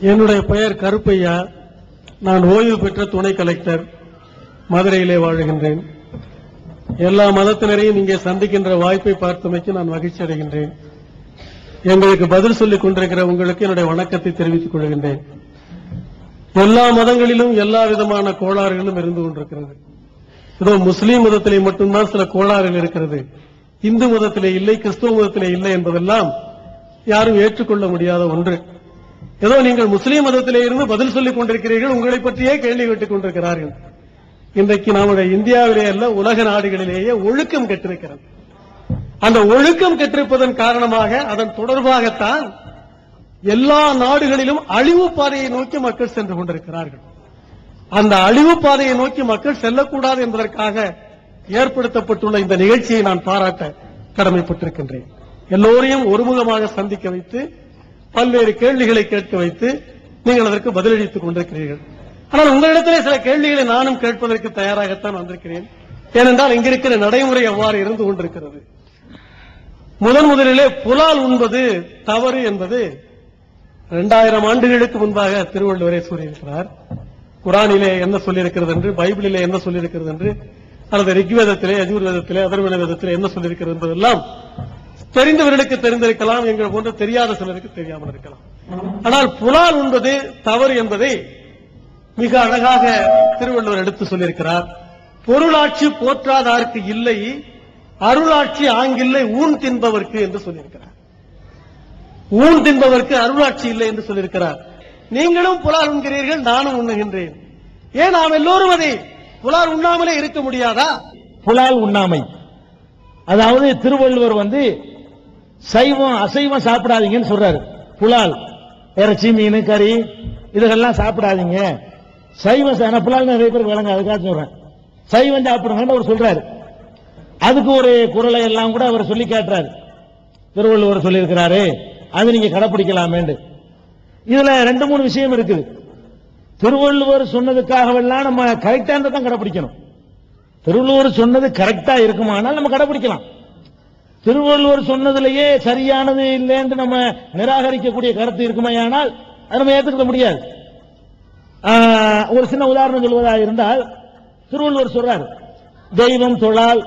என்னுடைய பெயர் கருப்பையா. நான் ஓய்வு பெற்ற துணை கலெக்டர். மதுரையிலே வாழுகின்றேன். எல்லா மதத்தினரையும் இங்கே சந்திக்கின்ற வாய்ப்பை பார்த்தமைக்கு நான் மகிழ்ச்சி அடைகின்றேன். எங்களுக்கு பதில் சொல்லிக் கொண்டிருக்கிற உங்களுக்கு என்னுடைய வணக்கத்தை தெரிவித்துக் கொள்கின்றேன். எல்லா மதங்களிலும் எல்லா விதமான கோளாறுகளும் இருந்து கொண்டிருக்கிறது. இதோ முஸ்லீம் மதத்திலே மட்டும்தான் சில கோளாறுகள் இருக்கிறது. இந்து மதத்திலே இல்லை கிறிஸ்துவ மதத்திலே இல்லை என்பதெல்லாம் யாரும் ஏற்றுக்கொள்ள முடியாத ஒன்று. ஏதோ நீங்கள் முஸ்லீம் மதத்திலே இருந்து பதில் சொல்லிக் கொண்டிருக்கிறீர்கள் உங்களை பற்றியே கேள்வி கேட்டுக் கொண்டிருக்கிறார்கள். இன்றைக்கு நம்முடைய இந்தியாவிலே அல்ல உலக நாடுகளிலேயே ஒழுக்கம் கெட்டிருக்கிறது. அந்த ஒழுக்கம் கெட்டிருப்பதன் காரணமாக அதன் தொடர்பாகத்தான் எல்லா நாடுகளிலும் அழிவு பாதையை நோக்கி மக்கள் சென்று கொண்டிருக்கிறார்கள். அந்த அழிவு பாதையை நோக்கி மக்கள் செல்லக்கூடாது என்பதற்காக ஏற்படுத்தப்பட்டுள்ள இந்த நிகழ்ச்சியை நான் பாராட்ட கடமைப்பட்டிருக்கின்றேன். எல்லோரையும் ஒருமுகமாக சந்திக்க வைத்து பல்வேறு கேள்விகளை கேட்க வைத்து நீங்கள் அதற்கு பதிலளித்துக் கொண்டிருக்கிறீர்கள். ஆனால் உங்களிடத்திலே சில கேள்விகளை நானும் கேட்பதற்கு தயாராகத்தான் வந்திருக்கிறேன். ஏனென்றால் இங்கிருக்கிற நடைமுறை அவ்வாறு இருந்து கொண்டிருக்கிறது. முதன் முதலிலே புலால் உண்பது தவறு என்பது இரண்டாயிரம் ஆண்டுகளுக்கு முன்பாக திருவள்ளுவரே கூறியிருக்கிறார் குரானிலே என்ன சொல்லியிருக்கிறது என்று பைபிளிலே என்ன சொல்லியிருக்கிறது என்று அல்லது ரிக்வேதத்திலே யஜுர்வேதத்திலே அதர்வன வேதத்திலே என்ன சொல்லியிருக்கிறது என்பதெல்லாம் தெரிந்தவர்களுக்கு தெரிந்திருக்கலாம் எங்கள் போன்ற தெரியாத சிலருக்கு தெரியாமல் இருக்கலாம். ஆனால் புலால் உண்பது தவறு என்பதை மிக அழகாக திருவள்ளுவர் எடுத்து சொல்லியிருக்கிறார். பொருளாட்சி போற்றாதார்க்கு இல்லை அருளாட்சி ஆங்கில்லை ஊன் தின்பவர்க்கு என்று சொல்லியிருக்கிறார். ஊன் தின்பவர்க்கு அருளாட்சி இல்லை என்று சொல்லியிருக்கிறார். நீங்களும் புலால் உண்கிறீர்கள் நானும் உண்ணுகின்றேன். ஏன் நாம் எல்லோரும் அதை புலால் உண்ணாமலே இருக்க முடியாதா? புலால் உண்ணாமை. அதாவது திருவள்ளுவர் வந்து சைவம் அசைவம் சாப்பிடாதீங்கன்னு சொல்றாரு. புலால் இறைச்சி மீன் கறி இதெல்லாம் சாப்பிடாதீங்க. சைவம் புலால் நிறைய பேர் விளங்க அதுக்காக சொல்றேன். சைவம் சாப்பிடுங்கன்னு அவர் சொல்றாரு. அதுக்கு ஒரு குரலை எல்லாம் கூட அவர் சொல்லி கேட்டுறாரு. திருவள்ளுவர் சொல்லியிருக்கிறாரு அது நீங்க கடைப்பிடிக்கலாமேண்டு இதுல ரெண்டு மூணு விஷயம் இருக்குது. திருவள்ளுவர் சொன்னதுக்காகவெல்லாம் நம்ம கரெக்டா தான் கடைப்பிடிக்கணும். திருவள்ளுவர் சொன்னது கரெக்டா இருக்குமானால் நம்ம கடைப்பிடிக்கலாம். திருவள்ளுவர் சொன்னதிலேயே சரியானது இல்லைன்னு நம்ம நிராகரிக்கக்கூடிய கருத்து இருக்குமையானால் அதை நம்ம ஏற்றுக்க முடியாது. ஒரு சின்ன உதாரணம் சொல்வதாக இருந்தால் திருவள்ளுவர் சொல்றார் தெய்வம் தொழால்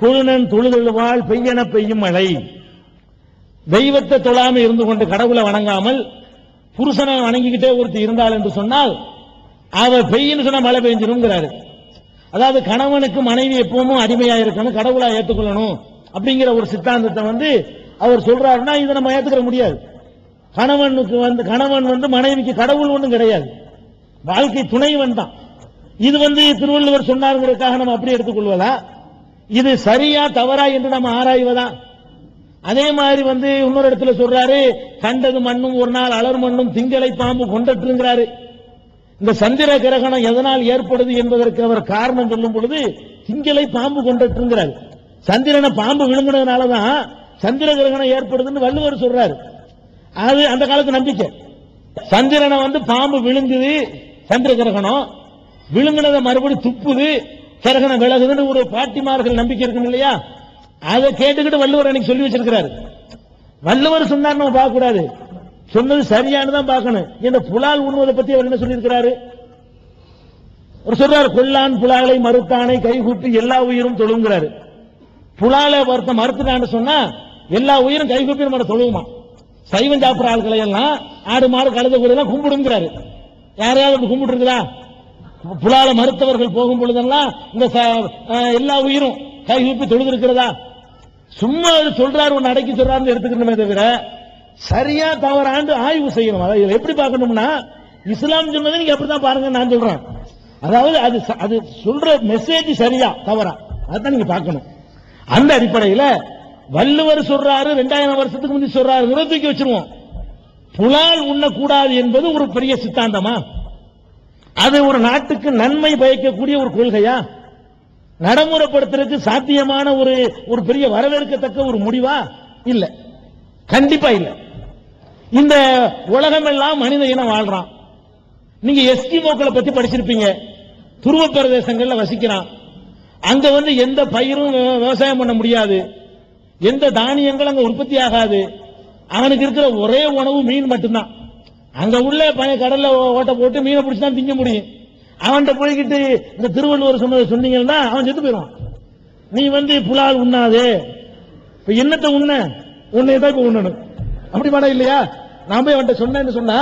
குழுனன் தொழுதழுவாள் பெய்யன பெய்யும் மழை. தெய்வத்தை தொழாம இருந்து கொண்டு கடவுளை வணங்காமல் புருஷனை வணங்கிக்கிட்டே ஒருத்தி இருந்தால் என்று சொன்னால் அவ பெய்யுன்னு சொன்னா மழை பெஞ்சிருங்கிறாரு அதாவது கணவனுக்கு மனைவி எப்பவும் அடிமையா இருக்கணும் கடவுளா ஏற்றுக்கொள்ளணும் அப்படிங்கிற ஒரு சித்தாந்தத்தை வந்து அவர் சொல்றாருன்னா இதை நம்ம ஏத்துக்கிற முடியாது. கணவனுக்கு வந்து கணவன் வந்து மனைவிக்கு கடவுள் ஒன்றும் கிடையாது. வாழ்க்கை துணைவன் தான். இது வந்து திருவள்ளுவர் சொன்னாருங்கிறதுக்காக நம்ம அப்படி எடுத்துக்கொள்வதா இது சரியா தவறா என்று நம்ம ஆராய்வதா? அதே மாதிரி வந்து இன்னொரு இடத்துல சொல்றாரு கண்டது மண்ணும் ஒரு நாள் அலர் மண்ணும் திங்களை பாம்பு கொண்டட்டுங்கிறாரு இந்த சந்திர கிரகணம் எதனால் ஏற்படுது என்பதற்கு அவர் காரணம் சொல்லும் பொழுது திங்களை பாம்பு கொண்டட்டுங்கிறார் சந்திரனை பாம்பு விழுங்குனதுனாலதான் சந்திர கிரகணம் ஏற்படுதுன்னு வள்ளுவர் சொல்றாரு. அது அந்த காலத்து நம்பிக்கை. சந்திரனை வந்து பாம்பு விழுங்குது சந்திர கிரகணம். விழுங்குனதை மறுபடி துப்புது கிரகணம் விலகுதுன்னு ஒரு பாட்டிமார்கள் நம்பிக்கை இருக்கும் இல்லையா? அதை கேட்டுக்கிட்டு வள்ளுவர் அன்னைக்கு சொல்லி வச்சிருக்கிறாரு. வள்ளுவர் சொன்னார் நம்ம பார்க்க கூடாது சொன்னது சரியானதான் பார்க்கணும். இந்த புலால் உண்ணுவதை பத்தி அவர் என்ன சொல்லியிருக்கிறாரு? அவர் சொல்றாரு கொல்லான் புலாலை மறுத்தானை கைகூட்டி எல்லா உயிரும் தொழுங்கிறாரு. புலால வருத்த மறுத்துட்டான்னு சொன்னா எல்லா உயிரும் கைகூப்பி நம்ம சொல்லுவோமா? சைவம் சாப்பிட்ற ஆட்களை எல்லாம் ஆடு மாடு கழுத கூட எல்லாம் கும்பிடுங்கிறாரு. யாரையாவது அப்படி கும்பிட்டு இருக்குதா புலால மறுத்தவர்கள் போகும் பொழுதெல்லாம் இந்த ச- எல்லா உயிரும் கைகூப்பி தொழுது இருக்கிறதா சும்மா அது சொல்றாரு ஒன்னு அடக்கி சொல்றாருன்னு எடுத்துக்கணுமே தவிர சரியா தவறாண்டு ஆய்வு செய்யணும். அதாவது எப்படி பார்க்கணும்னா இஸ்லாம் சொன்னதை நீங்க எப்படிதான் பாருங்க நான் சொல்றேன். அதாவது அது ச- அது சொல்ற மெசேஜ் சரியா தவறா? அதான் நீங்க பார்க்கணும். அந்த அடிப்படையில் வள்ளுவர் சொல்றாரு ரெண்டாயிரம் வருஷத்துக்கு முந்தி சொல்றாரு தூக்கி வச்சிருவோம். புலால் உண்ணக்கூடாது என்பது ஒரு பெரிய சித்தாந்தமா? அது ஒரு நாட்டுக்கு நன்மை பயக்கக்கூடிய ஒரு கொள்கையா? நடைமுறைப்படுத்துறதுக்கு சாத்தியமான ஒரு ஒரு பெரிய வரவேற்கத்தக்க ஒரு முடிவா? இல்ல. கண்டிப்பா இல்ல. இந்த உலகம் எல்லாம் மனித இனம் வாழ்றான். நீங்க எஸ்கிமோக்களை பத்தி படிச்சிருப்பீங்க. துருவ பிரதேசங்கள்ல வசிக்கிறான். அங்க வந்து எந்த பயிரும் விவசாயம் பண்ண முடியாது. எந்த தானியங்களும் அங்க உற்பத்தி ஆகாது. அவனுக்கு இருக்கிற ஒரே உணவு மீன் மட்டும்தான். அங்க உள்ள பழைய கடல்ல ஓட்ட போட்டு மீனை பிடிச்சி தான் திங்க முடியும். அவன்கிட்ட போய்கிட்டு இந்த திருவள்ளுவர் சொன்னதை சொன்னீங்கன்னா அவன் செத்து போயிடுவான். நீ வந்து புலால் உண்ணாதே. இப்ப என்னத்தை உண்ண? உன்னை தான் இப்ப உண்ணணும். அப்படி மாடா இல்லையா? நான் போய் அவன்கிட்ட சொன்னேன்னு சொன்னா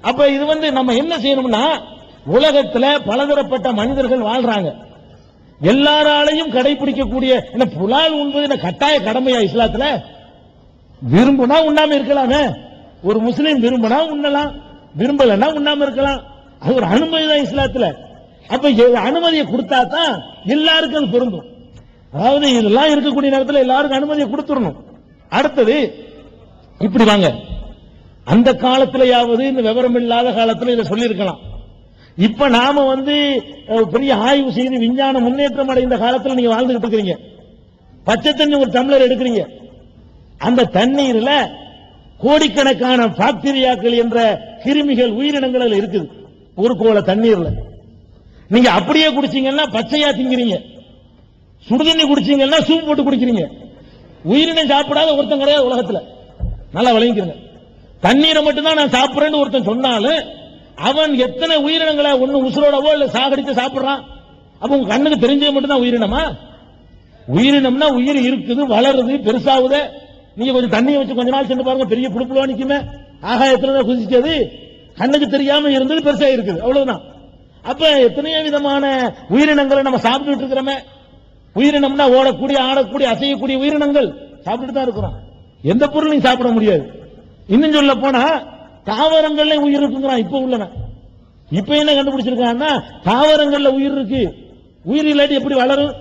அப்ப இது வந்து நம்ம என்ன செய்யணும்னா உலகத்துல பலதரப்பட்ட மனிதர்கள் வாழ்றாங்க. எல்லாராலையும் கடைபிடிக்கக்கூடிய என்ன புலால் உண்பது என்ன கட்டாய கடமையா இஸ்லாத்துல? விரும்புனா உண்ணாம இருக்கலாமே. ஒரு முஸ்லீம் விரும்பினா உண்ணலாம். விரும்பலன்னா உண்ணாம இருக்கலாம். அது ஒரு அனுமதி தான் இஸ்லாத்துல. அப்ப அனுமதியை கொடுத்தா தான் எல்லாருக்கும் அது பொருந்தும். அதாவது இதெல்லாம் இருக்கக்கூடிய நேரத்தில் எல்லாருக்கும் அனுமதியை கொடுத்துடணும். அடுத்தது இப்படி வாங்க. அந்த காலத்திலேயாவது இந்த விவரம் இல்லாத காலத்துல இதை சொல்லியிருக்கலாம். இப்ப நாம வந்து பெரிய ஆய்வு செய்து விஞ்ஞான முன்னேற்றம் அடைந்த காலத்தில் நீங்க வாழ்ந்துகிட்டு இருக்கிறீங்க. பச்சை தண்ணி ஒரு டம்ளர் எடுக்கிறீங்க. அந்த தண்ணீர்ல கோடிக்கணக்கான பாக்டீரியாக்கள் என்ற கிருமிகள் உயிரினங்கள் இருக்குது. ஒரு கோல தண்ணீர்ல. நீங்க அப்படியே குடிச்சீங்கன்னா பச்சையா திங்கிறீங்க. சுடுதண்ணி குடிச்சீங்கன்னா சூப் போட்டு குடிக்கிறீங்க. உயிரினம் சாப்பிடாத ஒருத்தன் கிடையாது உலகத்துல. நல்லா விளங்கிக்கிறங்க தண்ணீரை மட்டும் தான் நான் சாப்பிட்றேன்னு ஒருத்தன் சொன்னாலும் அவன் எத்தனை உயிரினங்களை ஒண்ணு உசுரோடவோ இல்ல சாகடித்து சாப்பிடுறான்? அப்ப உங்க கண்ணுக்கு தெரிஞ்சது மட்டும்தான் உயிரினமா? உயிரினம்னா உயிர் இருக்குது வளருது பெருசாகுது. நீங்க கொஞ்சம் தண்ணியை வச்சு கொஞ்ச நாள் சென்று பாருங்க பெரிய புழுப்புலா நிக்குமே. ஆகாயத்துல குதிச்சது. கண்ணுக்கு தெரியாம இருந்தது பெருசா இருக்குது. அவ்வளவுதான். அப்ப எத்தனையோ விதமான உயிரினங்களை நம்ம சாப்பிட்டுட்டு இருக்கிறோமே. உயிரினம்னா ஓடக்கூடிய ஆடக்கூடிய அசையக்கூடிய உயிரினங்கள் சாப்பிட்டுட்டு தான் இருக்கிறோம். எந்த பொருளையும் சாப்பிட முடியாது. இன்னும் சொல்ல போனா தாவரங்கள்ல உயிர் இருக்குங்கிறான் இப்ப உள்ளவன். இப்ப என்ன கண்டுபிடிச்சிருக்காங்கன்னா தாவரங்கள்ல உயிர் இருக்கு. உயிர் இல்லாட்டி எப்படி வளரும்?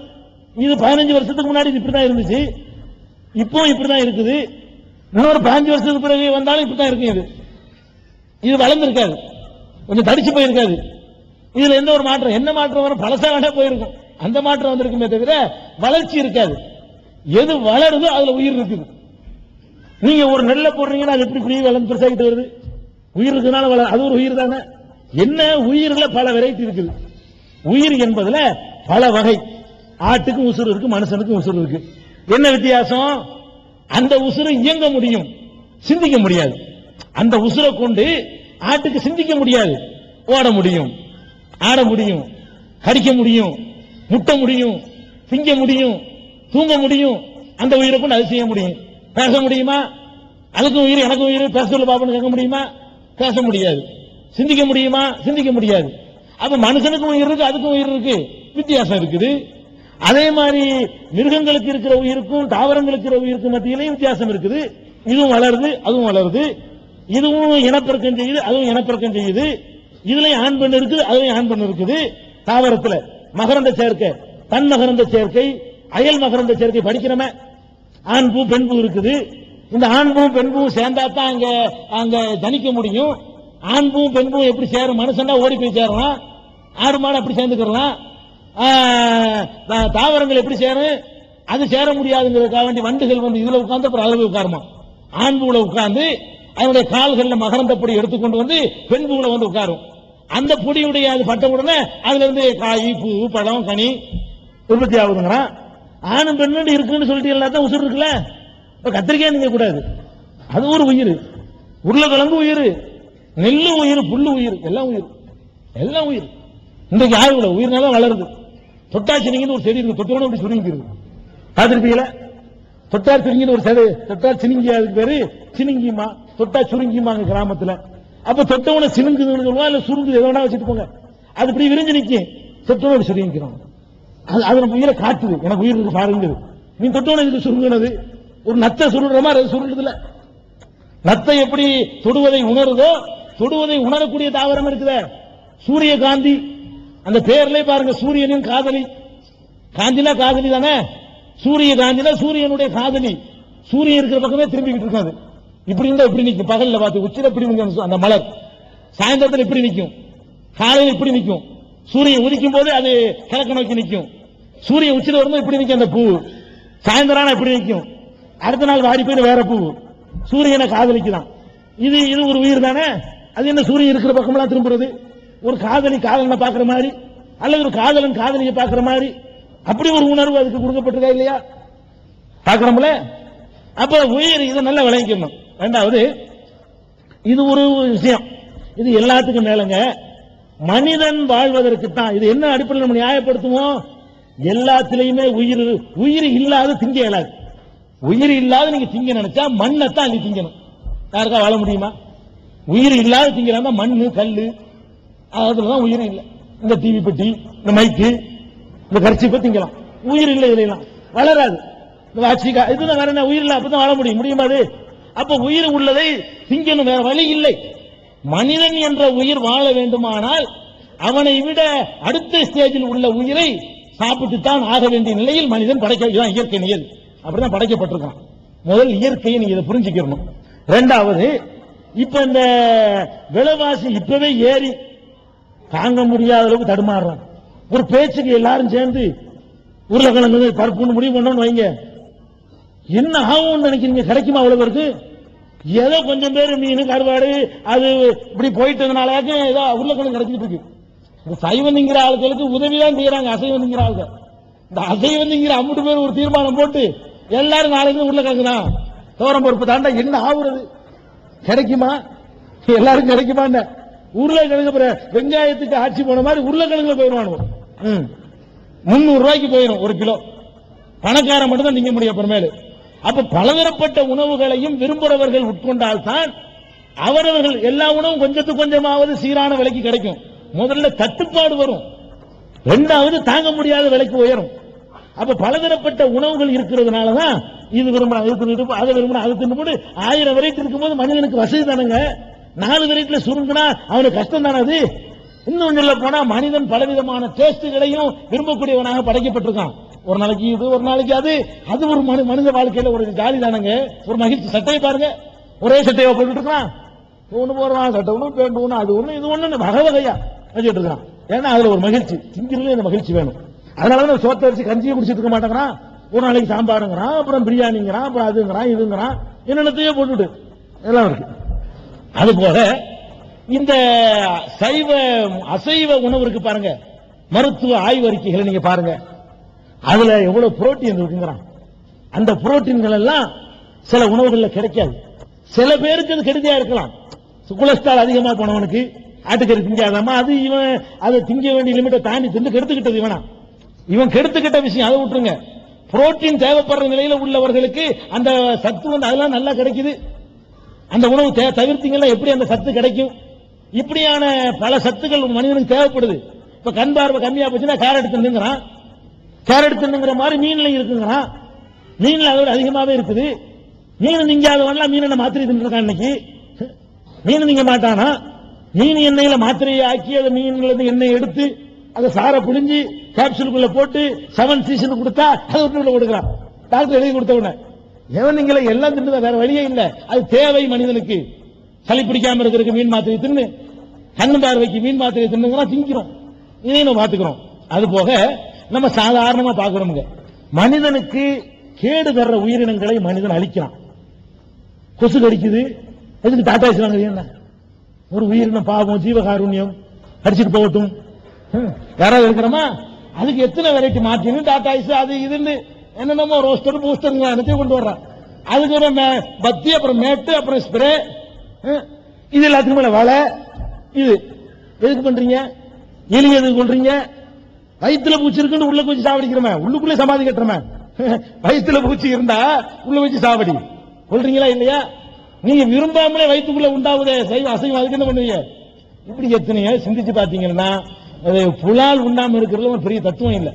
இது பதினஞ்சு வருஷத்துக்கு முன்னாடி இப்படிதான் இருந்துச்சு. இப்போ இப்படிதான் இருக்குது. இன்னொரு பதினஞ்சு வருஷத்துக்கு பிறகு வந்தாலும் இப்படிதான் இருக்கு இது. இது வளர்ந்துருக்காது. கொஞ்சம் தடிச்சு போயிருக்காது. இதுல எந்த ஒரு மாற்றம்? என்ன மாற்றம் வரும்? பழசா வேணா போயிருக்கும். அந்த மாற்றம் வந்திருக்குமே தவிர வளர்ச்சி இருக்காது. எது வளருதோ அதுல உயிர் இருக்குது. நீங்க ஒரு நெல்லை போடுறீங்கன்னா அது எப்படி இப்படி வளர்ந்து பெருசாகிட்டு வருது? உயிர் இருக்கிறதுனால அது ஒரு உயிர் தானே? என்ன உயிர்ல பல வெரைட்டி இருக்குது. உயிர் என்பதுல பல வகை. ஆட்டுக்கும் உசுறு இருக்கு மனுஷனுக்கும் உசுறு இருக்கு. என்ன வித்தியாசம்? அந்த உசுறு இயங்க முடியும். சிந்திக்க முடியாது. அந்த உசுரை கொண்டு ஆட்டுக்கு சிந்திக்க முடியாது. ஓட முடியும். ஆட முடியும். கடிக்க முடியும். முட்ட முடியும். திங்க முடியும். தூங்க முடியும். அந்த உயிரை கொண்டு அது செய்ய முடியும். பேச முடியுமா? அதுக்கும் உயிர் எனக்கும் உயிர். பேச சொல்ல பாப்பன்னு கேட்க முடியுமா? பேச முடியாது. சிந்திக்க முடியுமா? சிந்திக்க முடியாது. அப்ப மனுஷனுக்கும் உயிர் இருக்கு அதுக்கும் உயிர் இருக்கு. வித்தியாசம் இருக்குது. அதே மாதிரி மிருகங்களுக்கு இருக்கிற உயிருக்கும் தாவரங்களுக்கு இருக்கிற உயிருக்கும் மத்தியிலையும் வித்தியாசம் இருக்குது. இதுவும் வளருது அதுவும் வளருது. இதுவும் இனப்பெருக்கம் செய்யுது அதுவும் இனப்பெருக்கம் செய்யுது. இதுலயும் ஆண் பெண் இருக்குது அதுலயும் ஆண் பெண் இருக்குது. தாவரத்துல மகரந்த சேர்க்கை தன் மகரந்த சேர்க்கை அயல் மகரந்த சேர்க்கை படிக்கிறோமே. ஆண் பூ பெண் பூ இருக்குது. இந்த ஆண்பும் பெண்பும் சேர்ந்தா தான் அங்க அங்க ஜனிக்க முடியும். ஆண்பும் பெண்பும் எப்படி சேரும்? மனுஷன்னா ஓடி போய் சேரலாம். ஆடு மாடு அப்படி சேர்ந்துக்கிறலாம். தாவரங்கள் எப்படி சேரும்? அது சேர முடியாதுங்கிறதுக்காக வேண்டி வண்டுகள் வந்து இதுல உட்கார்ந்து அப்புறம் அதுல உட்காருமா? ஆண் உட்கார்ந்து அதனுடைய கால்கள்ல மகரந்த பொடி எடுத்துக்கொண்டு வந்து பெண் வந்து உட்காரும். அந்த பொடியுடைய அது பட்ட உடனே அதுல இருந்து காய் பூ பழம் கனி உற்பத்தி ஆகுதுங்கிறான். ஆணும் பெண்ணு இருக்குன்னு சொல்லிட்டு எல்லாத்தான் உசுர் இருக்குல்ல? கத்திரிக்காய் நீங்க கூடாது அது? ஒரு உயிர். உருளைக்கிழங்கு உயிர் நெல்லு உயிர் புல்லு உயிர் எல்லாம் உயிர். எல்லாம் உயிர். இன்றைக்கு யாரும் இல்லை உயிர்னால வளருது. தொட்டாச்சினிங்கன்னு ஒரு செடி இருக்கு. தொட்டோட அப்படி சுருங்கிருக்கு பார்த்துருப்பீங்களா? தொட்டார் சுருங்கின்னு ஒரு செடி. தொட்டார் சினிங்கி அதுக்கு பேரு சினிங்கிமா தொட்டா சுருங்கிமாங்க கிராமத்துல. அப்ப தொட்டவன சினுங்குதுன்னு சொல்லுவா இல்ல சுருங்குது எதோ வேணா வச்சுட்டு போங்க. அது இப்படி விரிஞ்சு நிற்கும் தொட்டவன சுருங்கிக்கிறோம். அது அது நம்ம உயிரை காட்டுது. எனக்கு உயிர் இருக்கு பாருங்குது. நீ தொட்டவன இதுக்கு சுருங்குனது. ஒரு நத்தை சுருடுற மாதிரி அது நத்தை எப்படி தொடுவதை உணருதோ தொடுவதை உணரக்கூடிய தாவரம் சூரிய காந்தி அந்த பேர்ல பாருங்க சூரியனின் காதலி. காந்தினா காதலி தானே? சூரிய காந்தினா சூரியனுடைய காதலி. சூரியன் இருக்கிற பக்கமே திரும்பிக்கிட்டு இருக்காது இப்படி இருந்தா இப்படி நிக்கும். பகல்ல பார்த்து உச்சில இப்படி அந்த மலர். சாயந்தரத்துல இப்படி நிக்கும். காலையில் இப்படி நிக்கும். சூரியன் உதிக்கும் போது அது கிழக்கு நோக்கி நிக்கும். சூரியன் உச்சில வரும்போது இப்படி நிற்கும் அந்த பூ. சாயந்தரம் இப்படி நிற்கும் அடுத்த நாள் வாடி போயிட்டு வேற பூ. சூரியனை காதலிக்குதான் இது இது ஒரு உயிர் தானே? அது என்ன சூரியன் இருக்கிற பக்கமெல்லாம் திரும்புறது? ஒரு காதலி காதலனை பாக்குற மாதிரி அல்லது ஒரு காதலன் காதலியை பாக்குற மாதிரி அப்படி ஒரு உணர்வு அதுக்கு கொடுக்கப்பட்டிருக்கா இல்லையா? பாக்குறோம்ல அப்ப உயிர் இதை நல்லா விளங்கிக்கணும். ரெண்டாவது இது ஒரு விஷயம். இது எல்லாத்துக்கும் மேலங்க. மனிதன் வாழ்வதற்கு தான் இது என்ன அடிப்படையில் நம்ம நியாயப்படுத்துவோம்? எல்லாத்திலையுமே உயிர் உயிர் இல்லாத திங்க இயலாது. உயிர் இல்லாத நீங்க திங்க நினைச்சா மண்ணை தான் அள்ளி திங்கணும். யாருக்கா வாழ முடியுமா? உயிர் இல்லாத திங்கிறாங்க மண்ணு கல்லு. அதுலதான் உயிர் இல்லை. இந்த டிவி பெட்டி இந்த மைக்கு இந்த கர்ச்சிப்பை திங்கலாம். உயிர் இல்லை இதெல்லாம் வளராது. இந்த வாட்சிக்கா இதுதான் வேற என்ன? உயிர் இல்லை அப்பதான் வாழ முடியும். முடியுமா அது? அப்ப உயிர் உள்ளதை திங்கணும். வேற வழி இல்லை. மனிதன் என்ற உயிர் வாழ வேண்டுமானால் அவனை விட அடுத்த ஸ்டேஜில் உள்ள உயிரை சாப்பிட்டு தான் ஆக வேண்டிய நிலையில் மனிதன் படைக்க இயற்கை நியதி அப்படிதான் படைக்கப்பட்டிருக்கான் முதல் இயற்கையை நீங்க இதை புரிஞ்சுக்கணும் ரெண்டாவது இப்ப இந்த விலைவாசி இப்பவே ஏறி தாங்க முடியாத அளவுக்கு தடுமாறுறான் ஒரு பேச்சுக்கு எல்லாரும் சேர்ந்து உருளைக்கிழங்கு பருப்புன்னு முடிவு பண்ணணும்னு வைங்க. என்ன ஆகும்னு நினைக்கிறீங்க? கிடைக்குமா அவ்வளவு பேருக்கு? ஏதோ கொஞ்சம் பேர் மீன் கருவாடு அது இப்படி போயிட்டதுனாலயாச்சும் ஏதோ உருளைக்கிழங்கு கிடைச்சிட்டு இருக்கு. இந்த சைவம் திங்கிற உதவி தான் செய்யறாங்க அசைவந்திங்கிற ஆளுங்க. இந்த அசைவந்திங்கிற திங்கிற பேர் ஒரு தீர்மானம் போட்டு எல்லாரும் நாளைக்கு உருளைக்கிழங்கு தான் தோரம் பருப்பு தாண்டா என்ன ஆகுறது கிடைக்குமா? எல்லாரும் கிடைக்குமா உருளைக்கிழங்கு வெங்காயத்துக்கு ஆட்சி போன மாதிரி உருளைக்கிழங்குல போயிடுவானு ம். முந்நூறு ரூபாய்க்கு போயிடும் ஒரு கிலோ. பணக்காரன் மட்டும் தான் நீங்க முடியும் அப்புறமேலு. அப்ப பலதரப்பட்ட உணவுகளையும் விரும்புறவர்கள் உட்கொண்டால்தான் அவரவர்கள் எல்லா உணவும் கொஞ்சத்துக்கு கொஞ்சமாவது சீரான விலைக்கு கிடைக்கும். முதல்ல தட்டுப்பாடு வரும். ரெண்டாவது தாங்க முடியாத விலைக்கு உயரும். அப்ப பலதரப்பட்ட உணவுகள் இருக்கிறதுனாலதான் இது விரும்பணும் இது தின்னு அதை விரும்பணும் அது தின்னு ஆயிரம் வெரைட்டி இருக்கும்போது மனிதனுக்கு வசதி தானுங்க? நாலு வெரைட்டில சுருங்கினா அவனுக்கு கஷ்டம் தானே அது? இன்னும் சொல்ல போனா மனிதன் பலவிதமான டேஸ்டுகளையும் விரும்பக்கூடியவனாக படைக்கப்பட்டிருக்கான். ஒரு நாளைக்கு இது ஒரு நாளைக்கு அது. அது ஒரு மனு- மனித வாழ்க்கையில ஒரு ஜாலி தானுங்க? ஒரு மகிழ்ச்சி சட்டையை பாருங்க. ஒரே சட்டையை போட்டுட்டு இருக்கான் ஒண்ணு போடுறான் சட்டை ஒண்ணு பேண்ட் ஒண்ணு அது ஒண்ணு இது ஒண்ணு வகை வகையா வச்சுட்டு இருக்கான் ஏன்னா அதுல ஒரு மகிழ்ச்சி. திங்கிறதுல இந்த மகிழ்ச்சி வேணும். அதனாலதான் சோத்த அரிசி கஞ்சியை குடிச்சிட்டு இருக்க மாட்டேங்கிறான். ஒரு நாளைக்கு சாம்பாருங்கிறான் அப்புறம் பிரியாணிங்கிறான் அப்புறம் அதுங்கிறான் இதுங்கிறான் என்னென்னத்தையோ போட்டுட்டு எல்லாம் இருக்கு. அது போல இந்த சைவ அசைவ உணவு இருக்கு பாருங்க. மருத்துவ ஆய்வறிக்கைகளை நீங்க பாருங்க. அதுல எவ்வளவு புரோட்டீன் இருக்குங்கிறான். அந்த புரோட்டீன்கள் எல்லாம் சில உணவுகள்ல கிடைக்காது. சில பேருக்கு அது கெடுதியா இருக்கலாம். கொலஸ்ட்ரால் அதிகமா போனவனுக்கு ஆட்டுக்கறி திங்காதாமா அது இவன் அதை திங்க வேண்டிய லிமிட்டை தாண்டி தின்னு கெடுத்துக்கிட்டது இவனா. இவன் கெடுத்துக்கிட்ட விஷயம் அதை விட்டுருங்க. புரோட்டீன் தேவைப்படுற நிலையில உள்ளவர்களுக்கு அந்த சத்து வந்து அதெல்லாம் நல்லா கிடைக்குது. அந்த உணவு தவிர்த்தீங்கன்னா எப்படி அந்த சத்து கிடைக்கும்? இப்படியான பல சத்துக்கள் மனிதனுக்கு தேவைப்படுது. இப்ப கண் பார்வை கம்மியா போச்சுன்னா கேரட் தின்னுங்கிறான் கேரட் தின்னுங்கிற மாதிரி மீன்ல இருக்குங்கிறான். மீன்ல அதோட அதிகமாவே இருக்குது. மீன் திங்காதவன்லாம் மீனை மாத்திரை தின்னுருக்கான் இன்னைக்கு. மீன் நீங்க மாட்டானா? மீன் எண்ணெயில மாத்திரையை ஆக்கி அதை மீன்ல இருந்து எண்ணெய் எடுத்து அந்த சாரை புழிஞ்சு கேப்சூலுக்குள்ள போட்டு செவன் சீசன் கொடுத்தா அதை விட்டு கொடுக்குறான். டாக்டர் எழுதி கொடுத்த உடனே எவன் நீங்களே எல்லாம் தின்னுதான் வேற வழியே இல்ல. அது தேவை மனிதனுக்கு. சளி பிடிக்காம இருக்கிறதுக்கு மீன் மாத்திரை தின்னு. கண்ணு பார்வைக்கு மீன் மாத்திரை தின்னு திங்கிறோம். இதையும் நம்ம பாத்துக்கிறோம் அது போக நம்ம சாதாரணமா பாக்குறோமுங்க மனிதனுக்கு கேடு தர்ற உயிரினங்களை மனிதன் அழிக்கிறான். கொசு கடிக்குது. எதுக்கு டாட்டா என்ன ஒரு உயிரினம் பாவம் ஜீவகாருண்யம் அடிச்சுட்டு போகட்டும். யாராவது இருக்கிறோமா? அதுக்கு எத்தனை வெரைட்டி மாற்றினு டாட்டா ஐஸ் அது இதுன்னு என்னென்னமோ ரோஸ்டர் பூஸ்டர் எல்லாத்தையும் கொண்டு வர்றான். அதுக்கு அப்புறம் மே- பத்தி அப்புறம் மேட்டு அப்புறம் ஸ்ப்ரே இது எல்லாத்துக்கும் மேல வலை. இது எதுக்கு பண்றீங்க? எலி எதுக்கு கொள்றீங்க வயிற்றுல பூச்சி இருக்குன்னு உள்ள பூச்சி சாவடிக்கிறமே. உள்ளுக்குள்ளே சமாதி கட்டுறமே. வயிற்றுல பூச்சி இருந்தா உள்ள வச்சு சாவடி. கொள்றீங்களா இல்லையா? நீங்க விரும்பாமலே வயிற்றுக்குள்ள உண்டாவதே சைவ அசைவம் அதுக்கு என்ன பண்ணுவீங்க? இப்படி எத்தனையோ சிந்திச்சு பாத்தீங்கன்னா புலால் உண்டாம இருக்கிறது ஒரு பெரிய தத்துவம் இல்லை.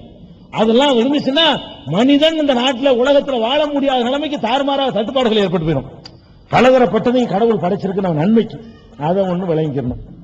அதெல்லாம் இருந்துச்சுன்னா மனிதன் இந்த நாட்டுல உலகத்துல வாழ முடியாத நிலைமைக்கு தாறுமாறாக தட்டுப்பாடுகள் ஏற்பட்டு போயிடும். பலதரப்பட்டதையும் கடவுள் படைச்சிருக்கு நம்ம நன்மைக்கு. அதை ஒண்ணு விளங்கிக்கணும்.